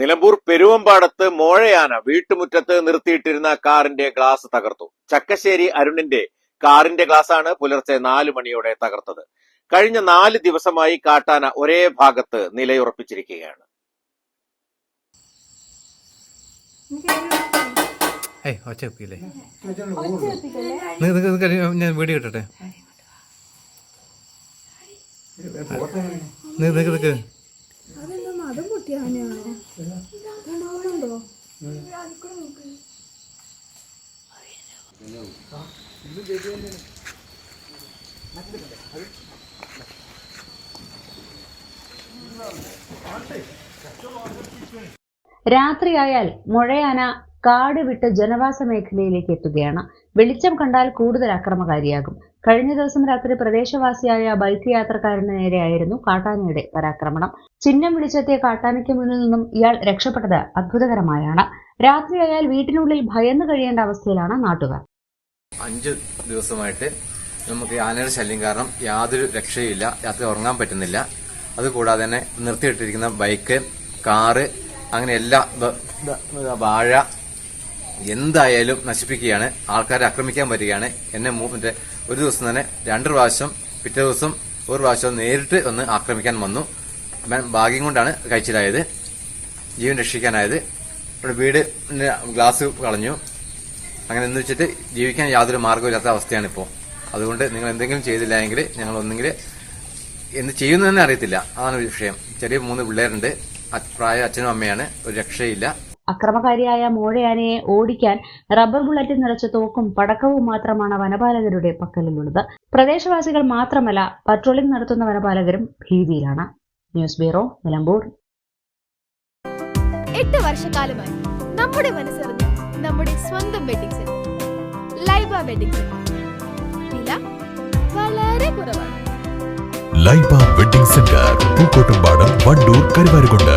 Nilambur പെരുവമ്പാടത്ത് മോഴയാന വീട്ടുമുറ്റത്ത് നിർത്തിയിട്ടിരുന്ന കാറിന്റെ ഗ്ലാസ് തകർത്തു. ചക്കശ്ശേരി അരുണിന്റെ കാറിന്റെ ഗ്ലാസാണ് പുലർച്ചെ നാലു മണിയോടെ തകർത്തത്. കഴിഞ്ഞ നാല് ദിവസമായി കാട്ടാന ഒരേ ഭാഗത്ത് നിലയുറപ്പിച്ചിരിക്കുകയാണ്. ഒച്ച വെപ്പില്ലേ ഞാൻ വീഡിയോ ഇട്ടട്ടെ രാത്രിയായാൽ മുഴയാന കാട് വിട്ട് ജനവാസ മേഖലയിലേക്ക് എത്തുകയാണ്. വെളിച്ചം കണ്ടാൽ കൂടുതൽ അക്രമകാരിയാകും. കഴിഞ്ഞ ദിവസം രാത്രി പ്രദേശവാസിയായ ബൈക്ക് യാത്രക്കാരന് നേരെയായിരുന്നു കാട്ടാനയുടെ പരാക്രമണം. ചിഹ്നം വിളിച്ചെത്തിയ കാട്ടാനയ്ക്ക് മുന്നിൽ നിന്നും ഇയാൾ രക്ഷപ്പെട്ടത് അത്ഭുതകരമായാണ്. രാത്രിയായാൽ വീട്ടിനുള്ളിൽ ഭയന്നു കഴിയേണ്ട അവസ്ഥയിലാണ് നാട്ടുകാർ. അഞ്ച് ദിവസമായിട്ട് നമുക്ക് ആനയുടെ ശല്യം കാരണം യാതൊരു രക്ഷയില്ല രാത്രി ഉറങ്ങാൻ പറ്റുന്നില്ല. അതുകൂടാതെ തന്നെ നിർത്തിയിട്ടിരിക്കുന്ന ബൈക്ക് കാറ് അങ്ങനെ എല്ലാ വാഴ എന്തായാലും നശിപ്പിക്കുകയാണ്. ആൾക്കാരെ ആക്രമിക്കാൻ വരികയാണ്. എന്നെ മറ്റേ ഒരു ദിവസം തന്നെ രണ്ട് പ്രാവശ്യം പിറ്റേ ദിവസം ഒരു പ്രാവശ്യം നേരിട്ട് ഒന്ന് ആക്രമിക്കാൻ വന്നു. ഭാഗ്യം കൊണ്ടാണ് കഴിച്ചിലായത്. ജീവൻ രക്ഷിക്കാനായത്. ഇവിടെ വീട് ഗ്ലാസ് കളഞ്ഞു. അങ്ങനെ എന്ന് വെച്ചിട്ട് ജീവിക്കാൻ യാതൊരു മാർഗമില്ലാത്ത അവസ്ഥയാണ് ഇപ്പോൾ അതുകൊണ്ട് നിങ്ങൾ എന്തെങ്കിലും ചെയ്തില്ല എങ്കിൽ ഞങ്ങൾ ഒന്നെങ്കിൽ എന്ത് ചെയ്യുന്നതെന്നെ അറിയത്തില്ല. അതാണ് വിഷയം. ചെറിയ മൂന്ന് പിള്ളേരുണ്ട്. പ്രായ അച്ഛനും അമ്മയാണ്. ഒരു രക്ഷയില്ല. അക്രമകാരിയായ മോഴയാനയെ ഓടിക്കാൻ റബ്ബർ ബുള്ളറ്റ് നിറച്ച തോക്കും പടക്കവും മാത്രമാണ് വനപാലകരുടെ പക്കലിലുള്ളത്. പ്രദേശവാസികൾ മാത്രമല്ല പട്രോളിംഗ് നടത്തുന്ന വനപാലകരും ഭീതിയിലാണ്. News bureau Nilambur. എട്ട് വർഷക്കാലമായി നമ്മുടെ മനസ്സറിഞ്ഞ് നമ്മുടെ സ്വന്തം wedding centre Laiba wedding centre വില വളരെ കുറവാണ്. Laiba wedding centre Pookkottumpadam Wandoor Karuvarakundu.